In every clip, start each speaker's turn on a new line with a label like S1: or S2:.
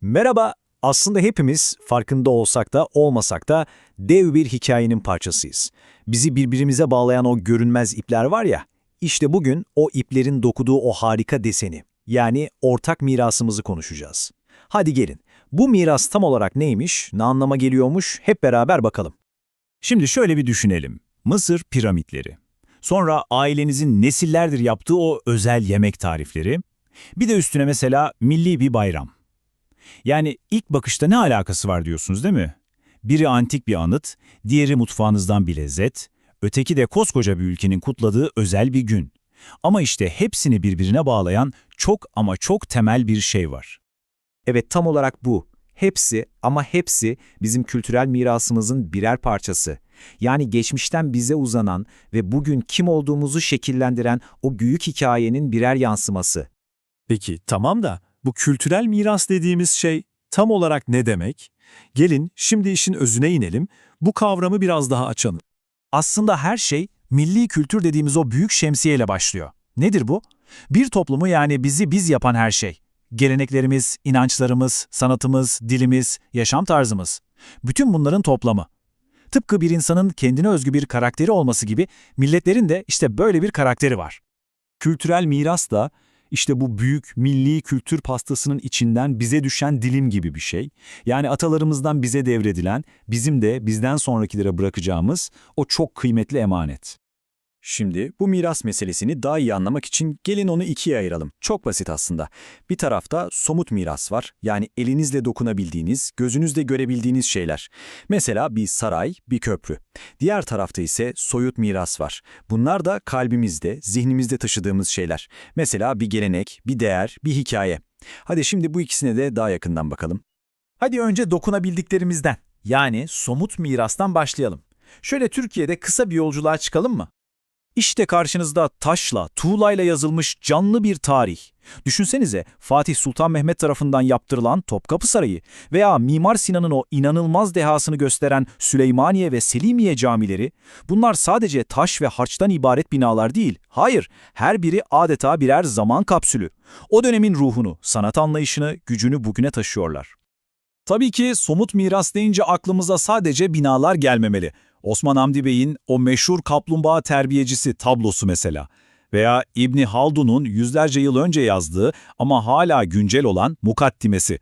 S1: Merhaba. Aslında hepimiz farkında olsak da olmasak da dev bir hikayenin parçasıyız. Bizi birbirimize bağlayan o görünmez ipler var ya, işte bugün o iplerin dokuduğu o harika deseni, yani ortak mirasımızı konuşacağız. Hadi gelin, bu miras tam olarak neymiş, ne anlama geliyormuş hep beraber bakalım.
S2: Şimdi şöyle bir düşünelim. Mısır piramitleri. Sonra ailenizin nesillerdir yaptığı o özel yemek tarifleri. Bir de üstüne mesela milli bir bayram. Yani ilk bakışta ne alakası var diyorsunuz değil mi? Biri antik bir anıt, diğeri mutfağınızdan bir lezzet, öteki de koskoca bir ülkenin kutladığı özel bir gün. Ama işte hepsini birbirine bağlayan çok ama çok temel bir şey var.
S1: Evet tam olarak bu. Hepsi ama hepsi bizim kültürel mirasımızın birer parçası. Yani geçmişten bize uzanan ve bugün kim olduğumuzu şekillendiren o büyük hikayenin birer yansıması.
S3: Peki tamam da bu kültürel miras dediğimiz şey tam olarak ne demek? Gelin şimdi işin özüne inelim, bu kavramı biraz daha açalım.
S2: Aslında her şey milli kültür dediğimiz o büyük şemsiyeyle başlıyor. Nedir bu? Bir toplumu yani bizi biz yapan her şey. Geleneklerimiz, inançlarımız, sanatımız, dilimiz, yaşam tarzımız. Bütün bunların toplamı. Tıpkı bir insanın kendine özgü bir karakteri olması gibi milletlerin de işte böyle bir karakteri var.
S3: Kültürel miras da işte bu büyük milli kültür pastasının içinden bize düşen dilim gibi bir şey. Yani atalarımızdan bize devredilen, bizim de bizden sonrakilere bırakacağımız o çok kıymetli emanet.
S4: Şimdi bu miras meselesini daha iyi anlamak için gelin onu ikiye ayıralım. Çok basit aslında. Bir tarafta somut miras var. Yani elinizle dokunabildiğiniz, gözünüzle görebildiğiniz şeyler. Mesela bir saray, bir köprü. Diğer tarafta ise soyut miras var. Bunlar da kalbimizde, zihnimizde taşıdığımız şeyler. Mesela bir gelenek, bir değer, bir hikaye. Hadi şimdi bu ikisine de daha yakından bakalım.
S1: Hadi önce dokunabildiklerimizden, yani somut mirastan başlayalım. Şöyle Türkiye'de kısa bir yolculuğa çıkalım mı? İşte karşınızda taşla, tuğlayla yazılmış canlı bir tarih. Düşünsenize Fatih Sultan Mehmet tarafından yaptırılan Topkapı Sarayı veya Mimar Sinan'ın o inanılmaz dehasını gösteren Süleymaniye ve Selimiye camileri. Bunlar sadece taş ve harçtan ibaret binalar değil. Hayır, her biri adeta birer zaman kapsülü. O dönemin ruhunu, sanat anlayışını, gücünü bugüne taşıyorlar.
S2: Tabii ki somut miras deyince aklımıza sadece binalar gelmemeli. Osman Hamdi Bey'in o meşhur kaplumbağa terbiyecisi tablosu mesela. Veya İbni Haldun'un yüzlerce yıl önce yazdığı ama hala güncel olan mukaddimesi.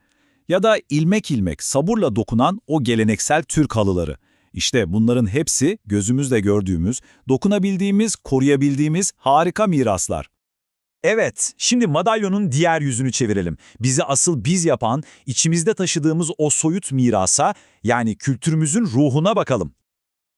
S2: Ya da ilmek ilmek sabırla dokunan o geleneksel Türk halıları. İşte bunların hepsi gözümüzle gördüğümüz, dokunabildiğimiz, koruyabildiğimiz harika miraslar.
S3: Evet, şimdi madalyonun diğer yüzünü çevirelim. Bizi asıl biz yapan, içimizde taşıdığımız o soyut mirasa, yani kültürümüzün ruhuna bakalım.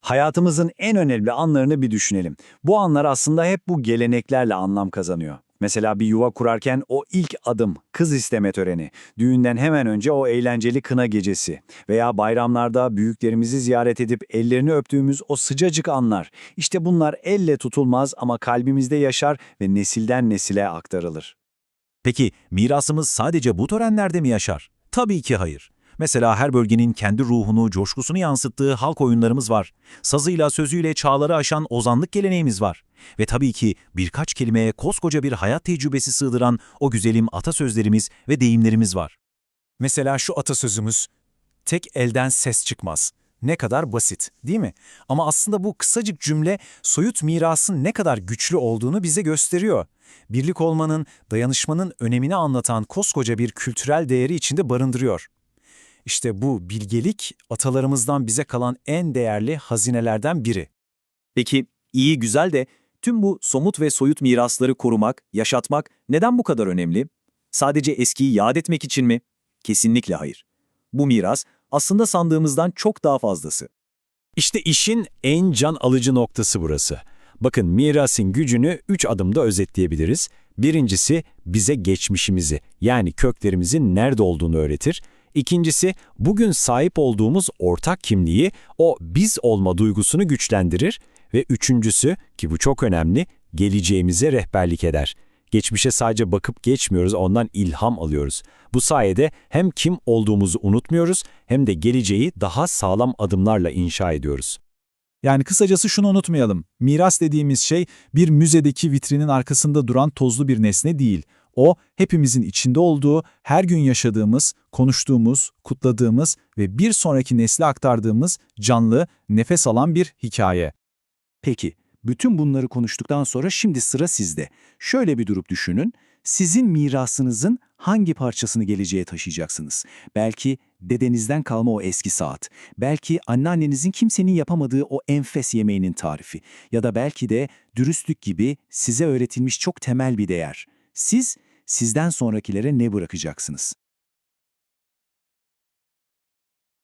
S4: Hayatımızın en önemli anlarını bir düşünelim. Bu anlar aslında hep bu geleneklerle anlam kazanıyor. Mesela bir yuva kurarken o ilk adım, kız isteme töreni, düğünden hemen önce o eğlenceli kına gecesi veya bayramlarda büyüklerimizi ziyaret edip ellerini öptüğümüz o sıcacık anlar. İşte bunlar elle tutulmaz ama kalbimizde yaşar ve nesilden nesile aktarılır.
S2: Peki mirasımız sadece bu törenlerde mi yaşar? Tabii ki hayır. Mesela her bölgenin kendi ruhunu, coşkusunu yansıttığı halk oyunlarımız var. Sazıyla, sözüyle çağları aşan ozanlık geleneğimiz var. Ve tabii ki birkaç kelimeye koskoca bir hayat tecrübesi sığdıran o güzelim atasözlerimiz ve deyimlerimiz var.
S3: Mesela şu atasözümüz, tek elden ses çıkmaz. Ne kadar basit, değil mi? Ama aslında bu kısacık cümle soyut mirasın ne kadar güçlü olduğunu bize gösteriyor. Birlik olmanın, dayanışmanın önemini anlatan koskoca bir kültürel değeri içinde barındırıyor. İşte bu bilgelik atalarımızdan bize kalan en değerli hazinelerden biri.
S4: Peki iyi güzel de tüm bu somut ve soyut mirasları korumak, yaşatmak neden bu kadar önemli? Sadece eskiyi yad etmek için mi? Kesinlikle hayır. Bu miras aslında sandığımızdan çok daha fazlası.
S1: İşte işin en can alıcı noktası burası. Bakın mirasın gücünü üç adımda özetleyebiliriz. Birincisi bize geçmişimizi yani köklerimizin nerede olduğunu öğretir. İkincisi, bugün sahip olduğumuz ortak kimliği, o biz olma duygusunu güçlendirir ve üçüncüsü, ki bu çok önemli, geleceğimize rehberlik eder. Geçmişe sadece bakıp geçmiyoruz, ondan ilham alıyoruz. Bu sayede hem kim olduğumuzu unutmuyoruz hem de geleceği daha sağlam adımlarla inşa ediyoruz.
S3: Yani kısacası şunu unutmayalım. Miras dediğimiz şey bir müzedeki vitrinin arkasında duran tozlu bir nesne değil.
S5: O, hepimizin içinde olduğu, her gün yaşadığımız, konuştuğumuz, kutladığımız ve bir sonraki nesle aktardığımız canlı, nefes alan bir hikaye.
S4: Peki, bütün bunları konuştuktan sonra şimdi sıra sizde. Şöyle bir durup düşünün. Sizin mirasınızın hangi parçasını geleceğe taşıyacaksınız? Belki dedenizden kalma o eski saat. Belki anneannenizin kimsenin yapamadığı o enfes yemeğinin tarifi. Ya da belki de dürüstlük gibi size öğretilmiş çok temel bir değer. Siz, sizden sonrakilere ne bırakacaksınız?